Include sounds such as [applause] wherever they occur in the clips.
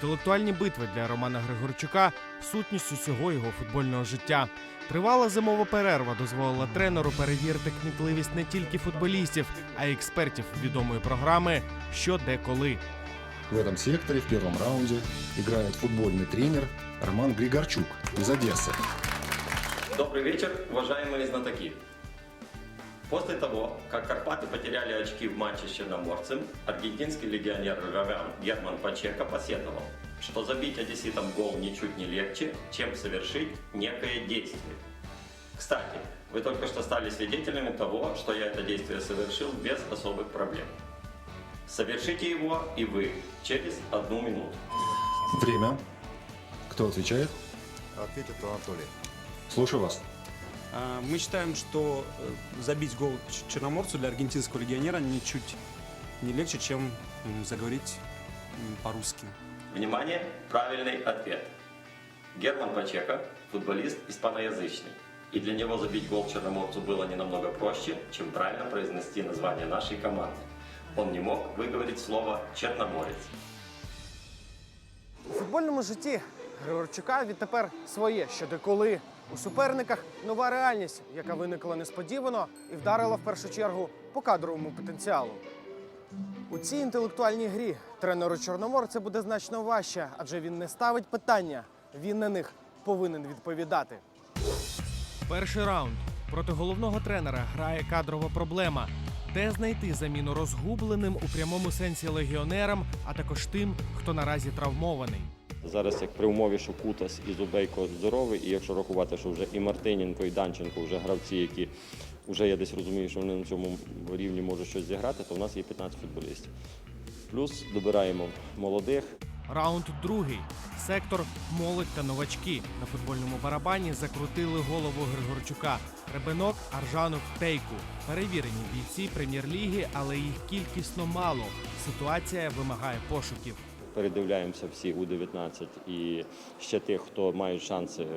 Інтелектуальні битви для Романа Григорчука сутність усього його футбольного життя. Тривала зимова перерва дозволила тренеру перевірити кмітливість не тільки футболістів, а й експертів відомої програми Що де коли. В этом секторе в первом раунде играет футбольный тренер Роман Григорчук из Одессы. Добрый вечер, уважаемые знатоки. После того, как Карпаты потеряли очки в матче с Черноморцем, аргентинский легионер Равян Герман Пачека посетовал, что забить одесситам гол ничуть не легче, чем совершить некое действие. Кстати, вы только что стали свидетелями того, что я это действие совершил без особых проблем. Совершите его и вы через одну минуту. Время. Кто отвечает? Ответит Анатолий. Слушаю вас. А, Мы считаем, что э, забить гол Черноморцу для аргентинского легионера ничуть не легче, чем заговорить по-русски. Внимание, правильный ответ. Герман Пачека – футболист испаноязычный. И для него забить гол Черноморцу было не намного проще, чем правильно произнести название нашей команды. Он не мог выговорить слово «черноморец». У футбольному житті Григорчука відтепер своє щодеколи. У суперниках нова реальність, яка виникла несподівано і вдарила в першу чергу по кадровому потенціалу. У цій інтелектуальній грі тренеру Чорноморця буде значно важче, адже він не ставить питання, він на них повинен відповідати. Перший раунд проти головного тренера грає кадрова проблема. Де знайти заміну розгубленим у прямому сенсі легіонерам, а також тим, хто наразі травмований. Зараз як при умові, що Кутас і Зубейко здоровий, і якщо рахувати, що вже і Мартиненко, і Данченко вже гравці, які вже я десь розумію, що вони на цьому рівні можуть щось зіграти, то в нас є 15 футболістів. Плюс добираємо молодих. Раунд другий. Сектор молодь та новачки на футбольному барабані закрутили голову Григорчука. Ребенок, Аржанов, Тейку. Перевірені бійці прем'єр-ліги, але їх кількісно мало. Ситуація вимагає пошуків. Передивляємося всі У-19 і ще тих, хто мають шанси е,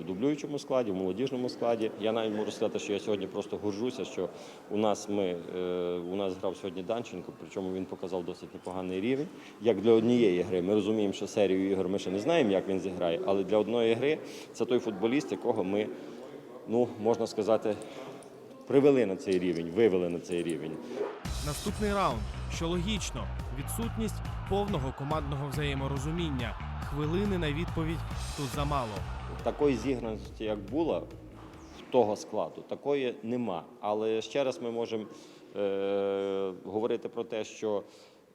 в дублюючому складі, в молодіжному складі. Я навіть можу сказати, що я сьогодні просто горжуся, що у нас ми е, у нас грав сьогодні Данченко, причому він показав досить непоганий рівень. Як для однієї гри. Ми розуміємо, що серію ігор ми ще не знаємо, як він зіграє, але для одної гри це той футболіст, якого ми, ну можна сказати, привели на цей рівень, вивели на цей рівень. Наступний раунд, що логічно, відсутність повного командного взаєморозуміння. Хвилини на відповідь тут замало. Такої зіграності, як була того складу, такої нема. Але ще раз ми можемо е, говорити про те, що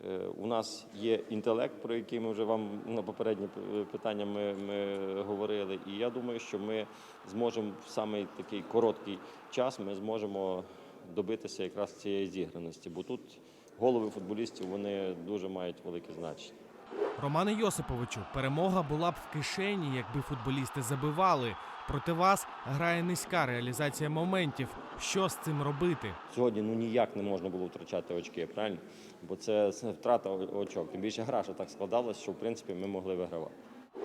е, у нас є інтелект, про який ми вже вам на попередні питання ми, ми говорили. І я думаю, що ми зможемо в самий такий короткий час ми зможемо добитися якраз цієї зіграності, бо тут голови футболістів вони дуже мають велике значення. Романе Йосиповичу, перемога була б в кишені, якби футболісти забивали. Проти вас грає низька реалізація моментів. Що з цим робити? Сьогодні ну ніяк не можна було втрачати очки, правильно? Бо це [laughs] втрата очок. Тим більше гра, що так складалась, що в принципі ми могли вигравати.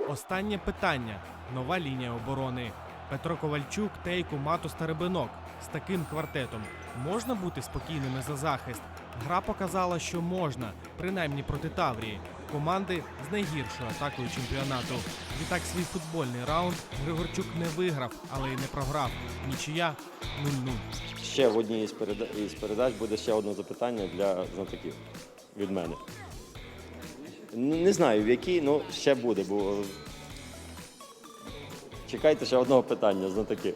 Останнє питання: нова лінія оборони. Петро Ковальчук, Тейку, Матус та Рибинок. З таким квартетом можна бути спокійними за захист. Гра показала, що можна, принаймні проти Таврії, команди з найгіршою атакою чемпіонату. Відтак свій футбольний раунд Григорчук не виграв, але й не програв. Нічия 0-0. Ще в одній із переда- із передач буде ще одне запитання для знатоків від мене. Не знаю в якій, але ще буде, бо чекайте ще одного питання, знатоки.